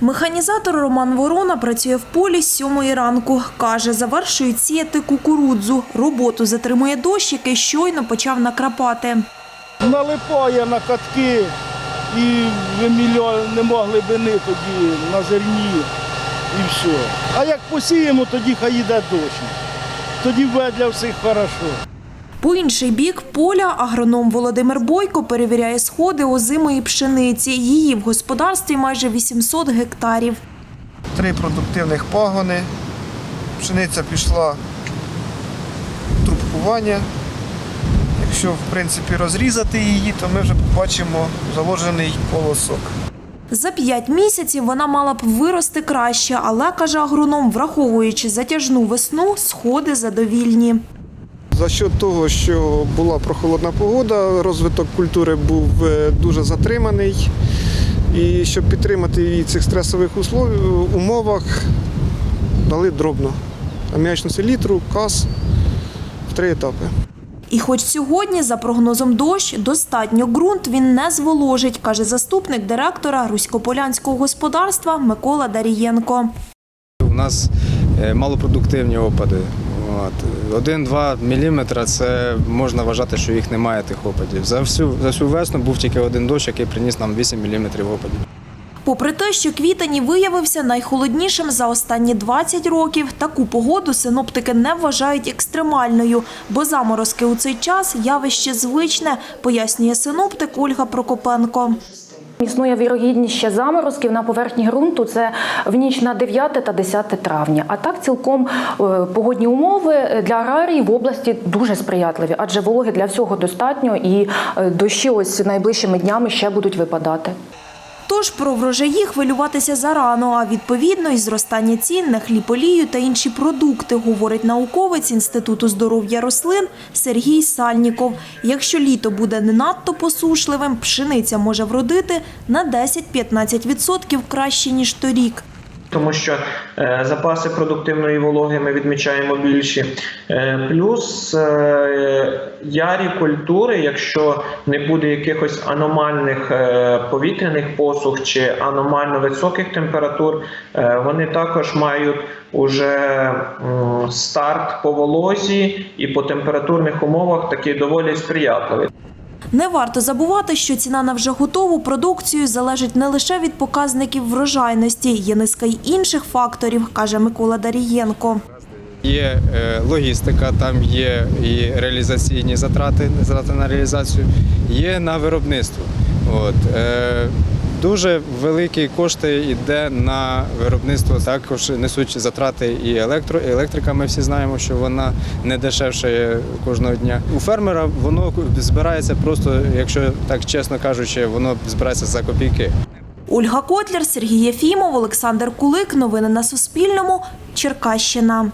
Механізатор Роман Ворона працює в полі з сьомої ранку. Каже, завершують сіяти кукурудзу. Роботу затримує дощ, який щойно почав накрапати. налипає на катки і не могли бини тоді на зерні і все. А як посіємо, тоді хай йде дощ. Тоді буде для всіх хорошо. По інший бік поля агроном Володимир Бойко перевіряє сходи озимої пшениці. Її в господарстві майже 800 гектарів. Три продуктивних пагони. Пшениця пішла в трубкування. Якщо в принципі розрізати її, то ми вже побачимо заложений колосок. За п'ять місяців вона мала б вирости краще, але, каже агроном, враховуючи затяжну весну, сходи задовільні. За що того, що була прохолодна погода, розвиток культури був е, дуже затриманий. І щоб підтримати її в цих стресових услов- умовах, дали дробно. Аміачну селітру, каз в три етапи. І хоч сьогодні, за прогнозом дощ, достатньо ґрунт він не зволожить, каже заступник директора Руськополянського господарства Микола Дарієнко. У нас е, малопродуктивні опади. 1-2 мм це можна вважати, що їх немає тих опадів. За всю, за всю весну був тільки один дощ, який приніс нам 8 мм опадів. Попри те, що квітень виявився найхолоднішим за останні 20 років, таку погоду синоптики не вважають екстремальною, бо заморозки у цей час явище звичне, пояснює синоптик Ольга Прокопенко. Існує вірогідність ще заморозків на поверхні ґрунту. Це в ніч на 9 та 10 травня. А так цілком е, погодні умови для аграрії в області дуже сприятливі, адже вологи для всього достатньо, і е, дощі ось найближчими днями ще будуть випадати. Тож про врожаї хвилюватися зарано, а відповідно і зростання цін на хліб, олію та інші продукти, говорить науковець Інституту здоров'я рослин Сергій Сальніков. Якщо літо буде не надто посушливим, пшениця може вродити на 10-15% краще, ніж торік. Тому що е, запаси продуктивної вологи ми відмічаємо більші. Е, плюс е, ярі культури, якщо не буде якихось аномальних е, повітряних посух чи аномально високих температур, е, вони також мають уже м, старт по волозі і по температурних умовах такий доволі сприятливий. Не варто забувати, що ціна на вже готову продукцію залежить не лише від показників врожайності, є низка й інших факторів, каже Микола Дарієнко. Є е, логістика, там є і реалізаційні затрати, затрати на реалізацію, є на виробництво. От. Дуже великі кошти йде на виробництво. Також несуть затрати і електро, і електрика. Ми всі знаємо, що вона не дешевше кожного дня. У фермера воно збирається просто, якщо так чесно кажучи, воно збирається за копійки. Ольга Котляр, Сергій Єфімов, Олександр Кулик. Новини на Суспільному. Черкащина.